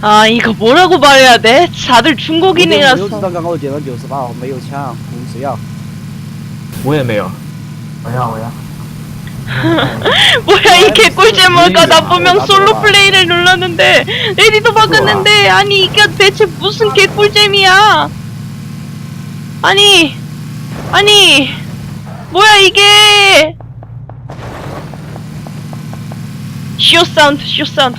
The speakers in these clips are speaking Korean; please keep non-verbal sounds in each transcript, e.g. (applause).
아 이거 뭐라고 말해야 돼? 다들 我没有 중국인이라서 子弹，刚刚我捡了九十八，没有枪，你谁要？我也没有。我要我要。 (laughs) 뭐야 이 개꿀잼 뭘까 나 아, 분명 나도 솔로 봐. 플레이를 눌렀는데 에디도 바꿨는데 아니 이게 대체 무슨 개꿀잼이야 아니 아니 뭐야 이게 쇼 사운드 쇼 사운드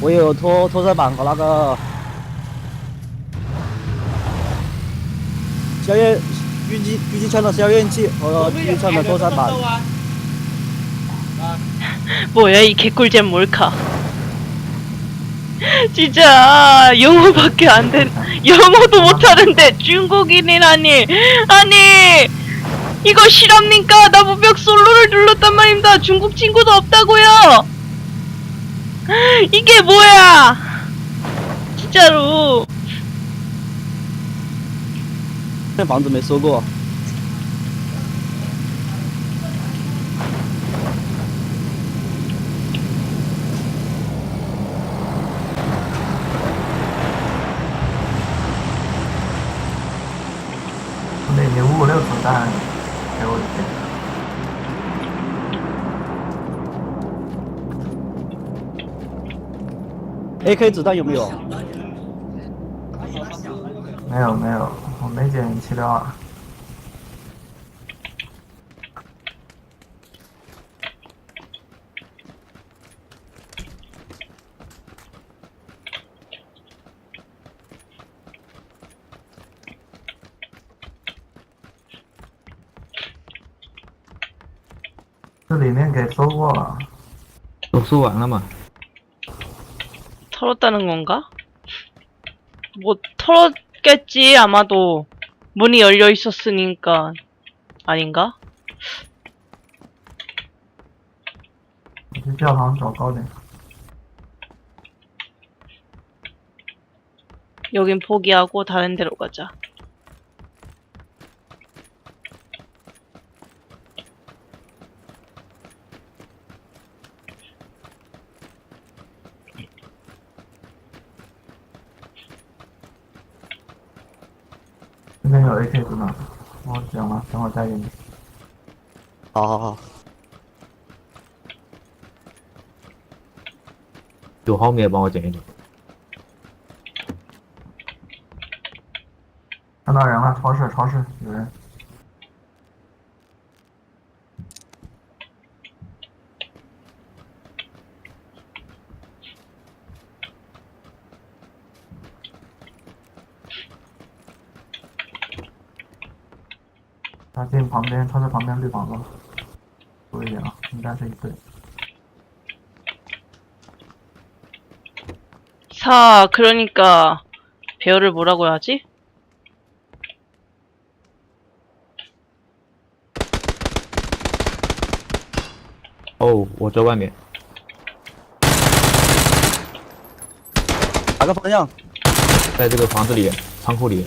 我有拖拖车板和那个消焰狙击狙击枪的消焰器和狙击枪的拖车板。 뭐야, 이 개꿀잼 몰카. (laughs) 진짜, 영어밖에 안 된, 영어도 못하는데 중국인이라니. 아니, 이거 실합니까? 나 무벽 솔로를 눌렀단 말입니다. 중국 친구도 없다고요. (laughs) 이게 뭐야! 진짜로. 만두 몇 쏘고. AK 子弹有没有？没有没有，我没捡七六二。这里面给搜过了，都搜完了嘛？ 털었다는 건가? 뭐 털었겠지 아마도 문이 열려 있었으니까 아닌가? 진짜 나온 줄 아까네. 여긴 포기하고 다른 데로 가자. 边有 AK 子弹，我讲了，等会儿带给你。好好好，九毫米也帮我捡一捡。看到人了，超市超市有人。他进旁边，超市旁边绿房子了，多一点啊，应该是一队。 사 그러니까 배열을 뭐라고 하지? 哦，我在外面，哪个方向？在这个房子里，仓库里。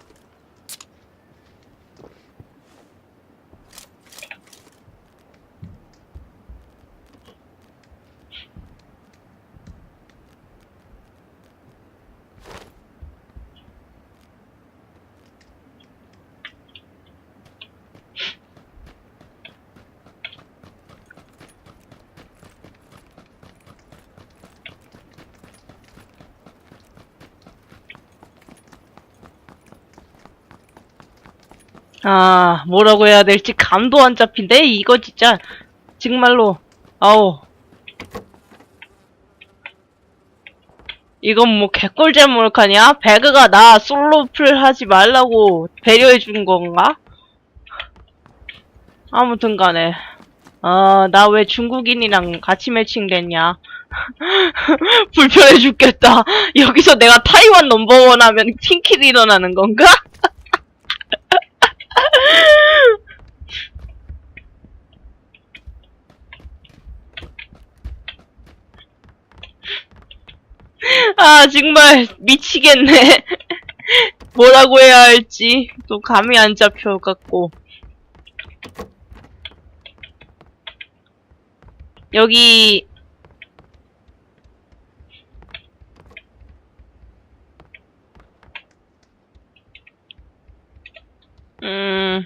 아, 뭐라고 해야 될지 감도 안 잡힌대. 이거 진짜 정말로 아우. 이건 뭐 개꿀잼 몰카냐? 배그가 나 솔로플 하지 말라고 배려해 준 건가? 아무튼 간에 아, 나왜 중국인이랑 같이 매칭됐냐? (laughs) 불편해 죽겠다. 여기서 내가 타이완 넘버원 하면 팀킬이 일어나는 건가? 아, 정말 미치겠네. (laughs) 뭐라고 해야 할지 또 감이 안 잡혀갖고. 여기 음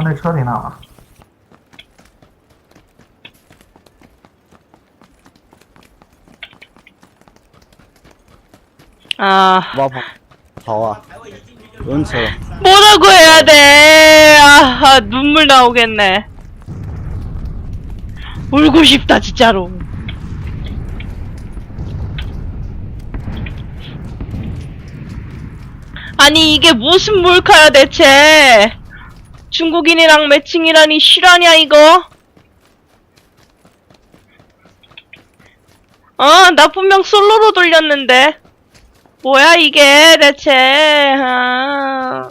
하늘 철이 나. 아 와, 봐. 봐와. 은서. 뭐라고 해야 돼? 아, 아, 눈물 나오겠네. 울고 싶다 진짜로. 아니 이게 무슨 몰카야 대체? 중국인이랑 매칭이라니 실화냐, 이거? 어, 나 분명 솔로로 돌렸는데. 뭐야, 이게, 대체. 아.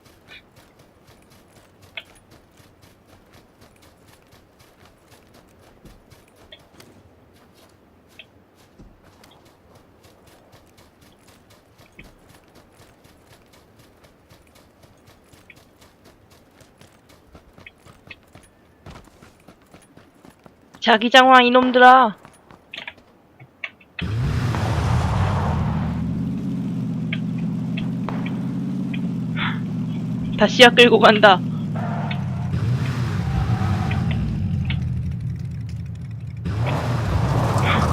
자기장화 이놈들아. 다시야 끌고 간다.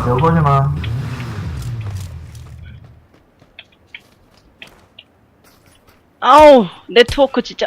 여보지마. 아우 네트워크 진짜.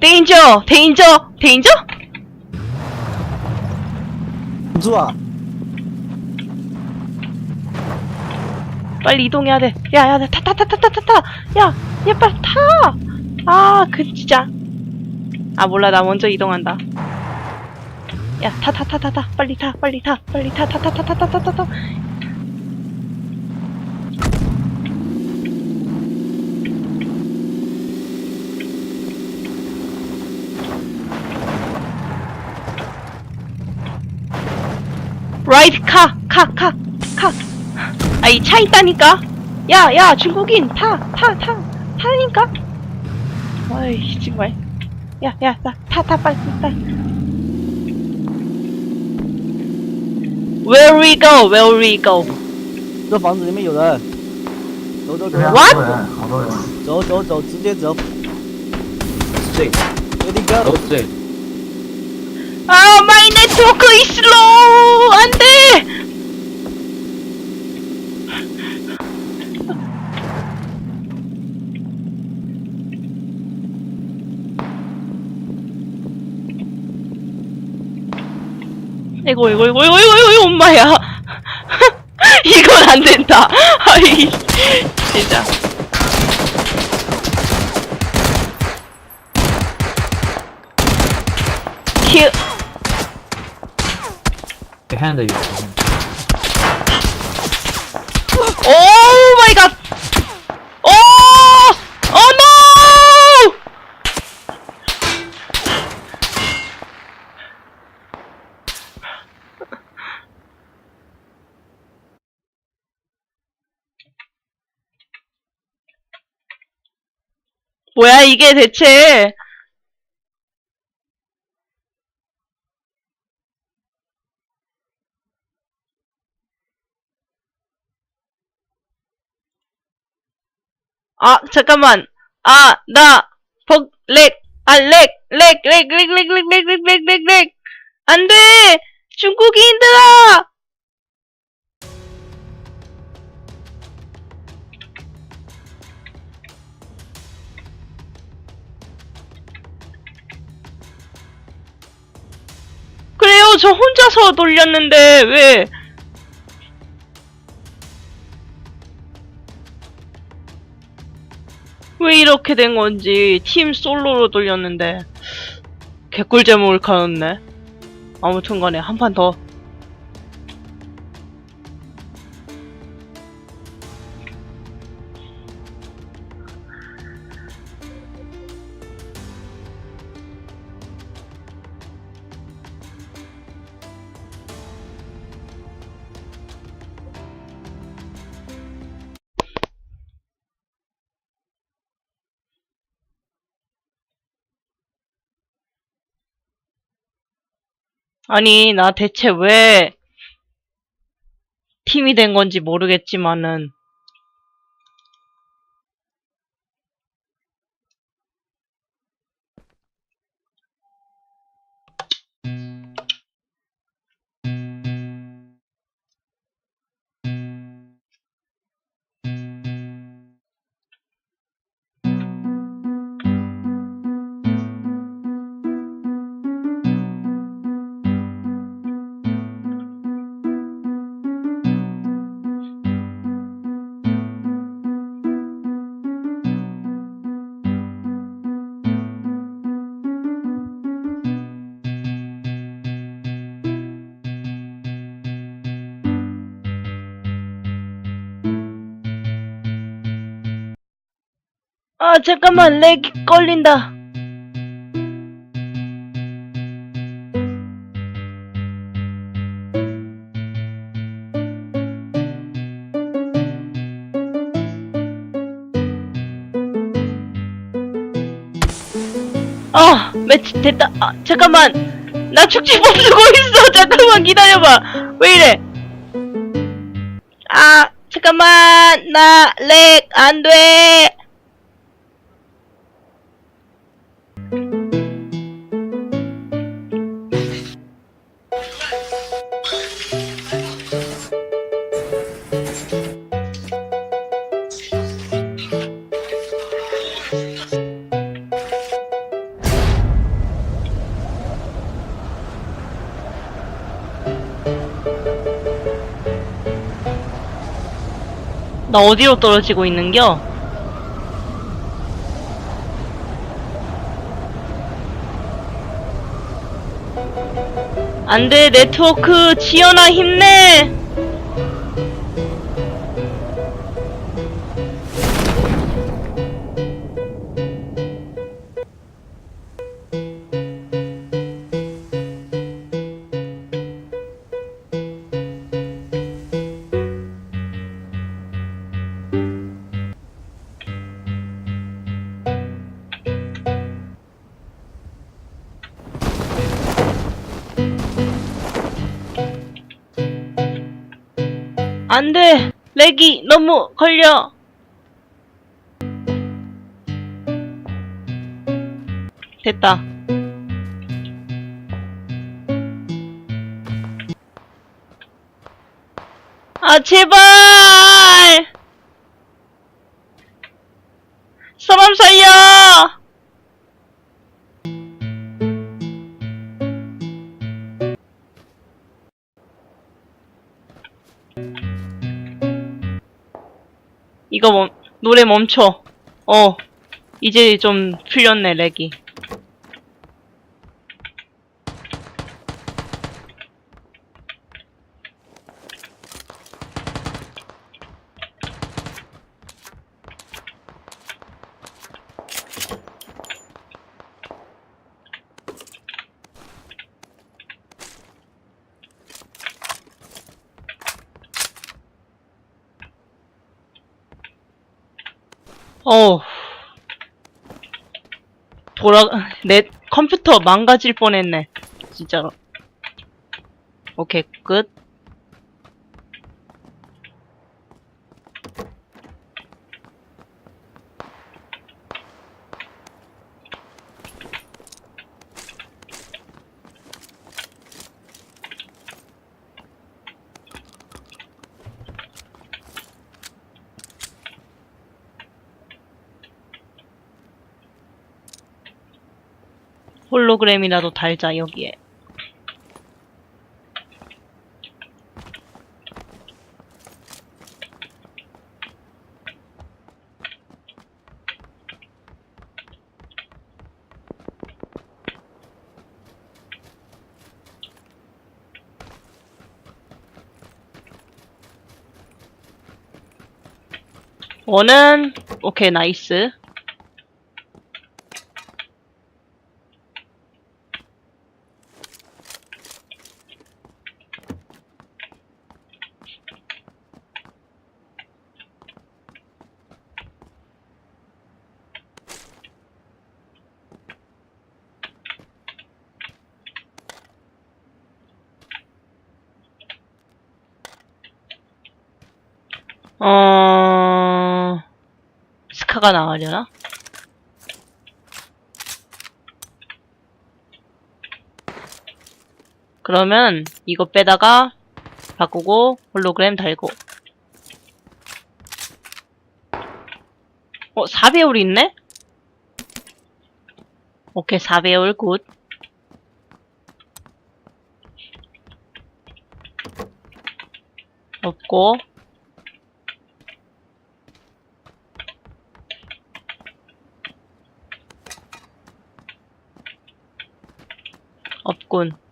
데인저! 데인저! 데인저? 좋아. 빨리 이동해야 돼. 야, 야, 타, 타, 타, 타, 타, 타, 타. 야, 야, 빨리 타. 아, 그 진짜. 아, 몰라, 나 먼저 이동한다. 야, 타, 타, 타, 타, 타. 빨리 타, 빨리 타, 빨리 타, 타, 타, 타, 타, 타, 타, 타. 라이트 카, 카, 카, 카. 아, 이 차 있다니까? 야, 야, 중국인, 타, 타, 타, 타니까? 아이, 정말. 야, 야, 나, 타, 타, 빨리, 빨리. Where we go? Where we go? 这房子里面有人，走走走 그냥 What? 好多人，好多人。走走走，直接走这，Ready 都 go，这 아, 마이 네트워크 slow! 안 돼! 이거, 이거, 이거, 이거, 이거, 이거, 엄마야. (laughs) 이건 안 된다. (laughs) 아이, 진짜. 큐. They handed you to him. Oh my god! Oh! Oh no! 뭐야 이게 대체 아, 잠깐만. 아, 나, 벅, 렉, 아, 렉, 렉, 렉, 렉, 렉, 렉, 렉, 렉, 렉, 렉, 렉. 안 돼! 중국인들아! 그래요, 저 혼자서 돌렸는데, 왜? 왜 이렇게 된 건지 팀 솔로로 돌렸는데 개꿀잼 몰카였네. 아무튼 간에 한 판 더 아니 나 대체 왜 팀이 된 건지 모르겠지만은 아 잠깐만 렉이 걸린다. 아 매치 됐다. 아 잠깐만. 나 축지법 쓰고 있어. (laughs) 잠깐만 기다려봐. 왜 이래? 아 잠깐만. 나 렉 안돼 나 어디로 떨어지고 있는겨? 안돼 네트워크 지연아 힘내 안 돼! 렉이 너무 걸려! 됐다. 아, 제발! 사람 살려! 이거 멈, 노래 멈춰. 어. 이제 좀 풀렸네, 렉이. 어우. 돌아, 내 컴퓨터 망가질 뻔했네. 진짜로. 오케이, 끝. 홀로그램이라도 달자, 여기에. 원은, 오케이, 나이스. 어, 스카가 나가려나? 그러면 이거 빼다가 바꾸고 홀로그램 달고 어, 4배율 있네? 오케이, 4배율 굿. 없고 없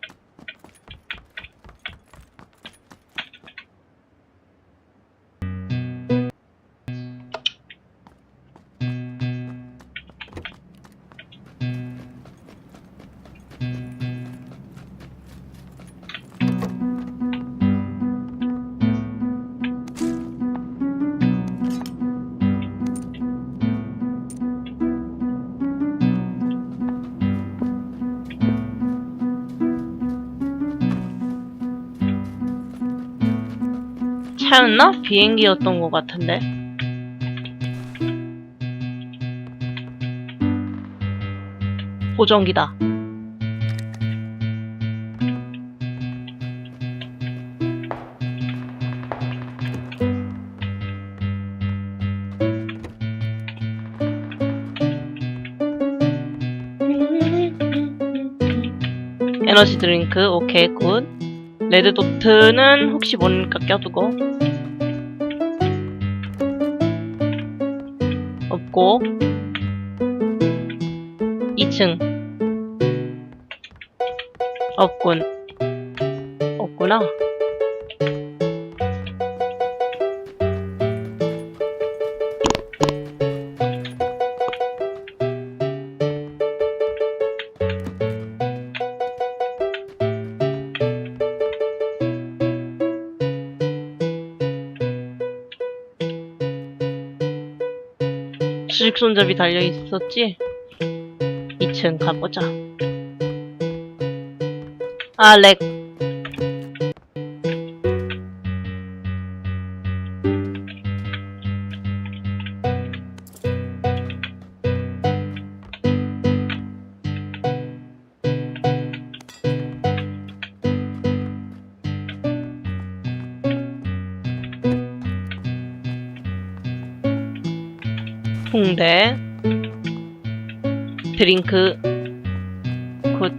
차였나? 비행기였던 것 같은데. 보정기다. 에너지 드링크, 오케이, 굿. 레드 도트는 혹시 모르니까 껴두고. 없고. 2층. 없군. 없구나. 주식 손잡이 달려 있었지? 2층 가보자. 아, 렉. 붕대 드링크 굿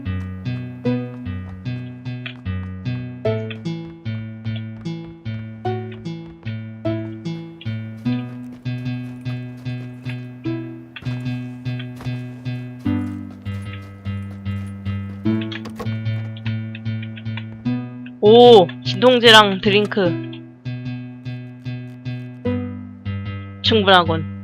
오, 진통제랑 드링크. 충분하군.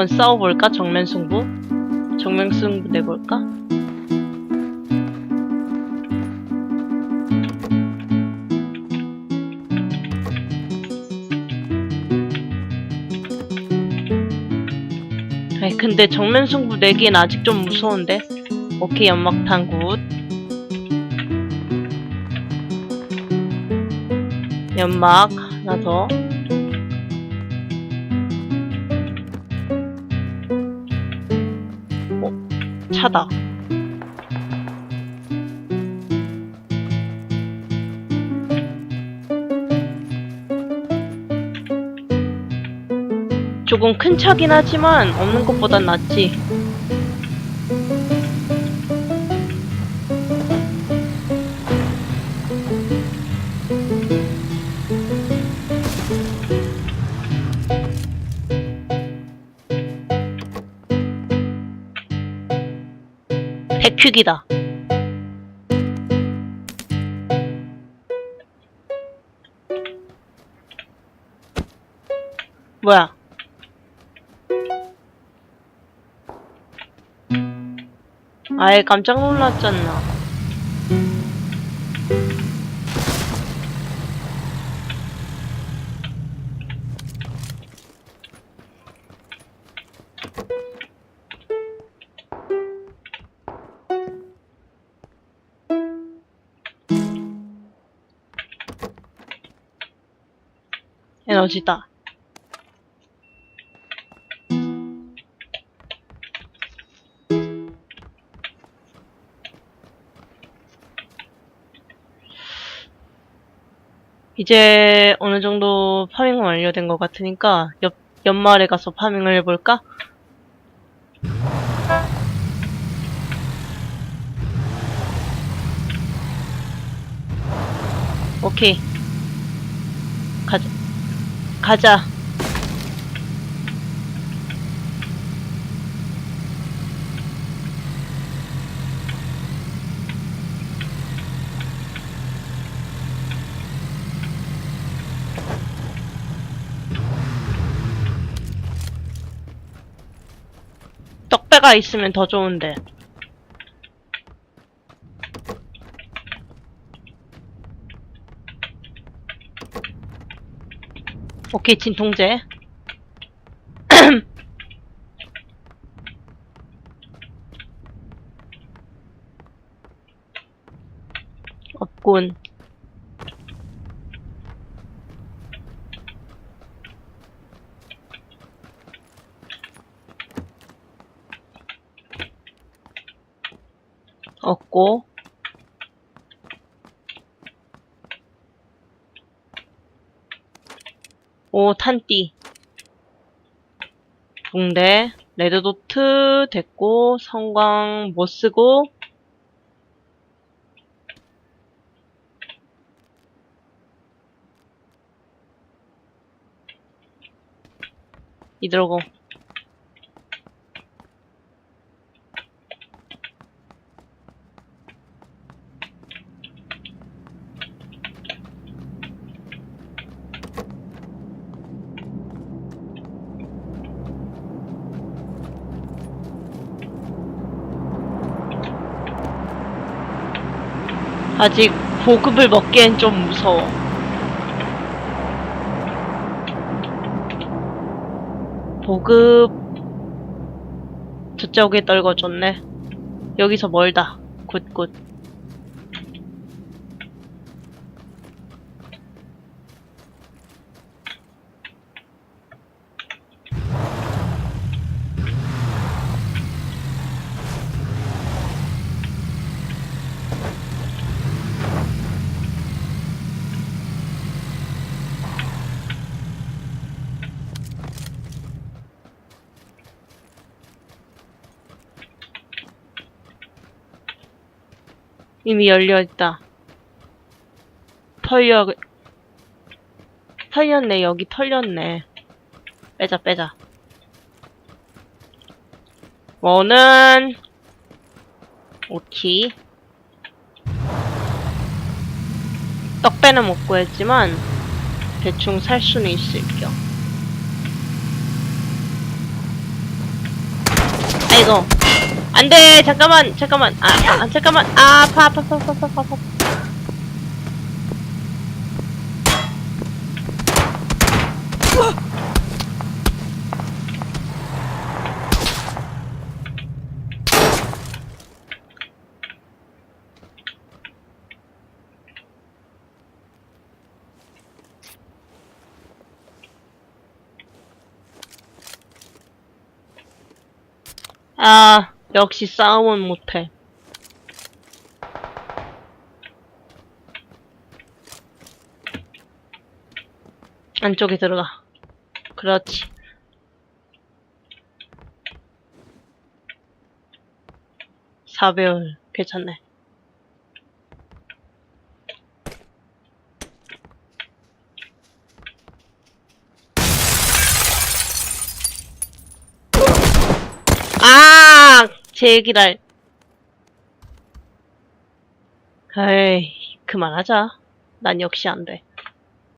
한번 싸워볼까? 정면 승부? 정면 승부 내볼까? 아이 근데 정면 승부 내기엔 아직 좀 무서운데 오케이 연막탄 굿 연막 하나 더 차다 조금 큰 차긴 하지만 없는 것보단 낫지. 백휴기다. 뭐야? 아예 깜짝 놀랐잖아. 에너지다. 이제 어느 정도 파밍은 완료된 것 같으니까 옆, 연말에 가서 파밍을 해볼까? 오케이. 가자. 가자. 떡배가 있으면 더 좋은데. 오케이, 진통제. (clears throat) 없군. 없고. 오, 탄띠. 붕대, 레드도트 됐고, 성광 못 쓰고, 이들어고. 아직 보급을 먹기엔 좀 무서워. 보급 저쪽에 떨궈줬네. 여기서 멀다. 굿굿. 이미 열려있다. 털려, 털렸네, 여기 털렸네. 빼자, 빼자. 뭐는, 오키. 떡배는 못 구했지만, 대충 살 수는 있을 겸. 아이고. 안 돼! 잠깐만! 잠깐만! 아, 아 잠깐만! 아, 아파, 아파, 아파, 아파, 아파, 아파. 아, 역시 싸움은 못해. 안쪽에 들어가. 그렇지. 사배율 괜찮네. 아, 제기랄. 에이, 그만하자. 난 역시 안 돼.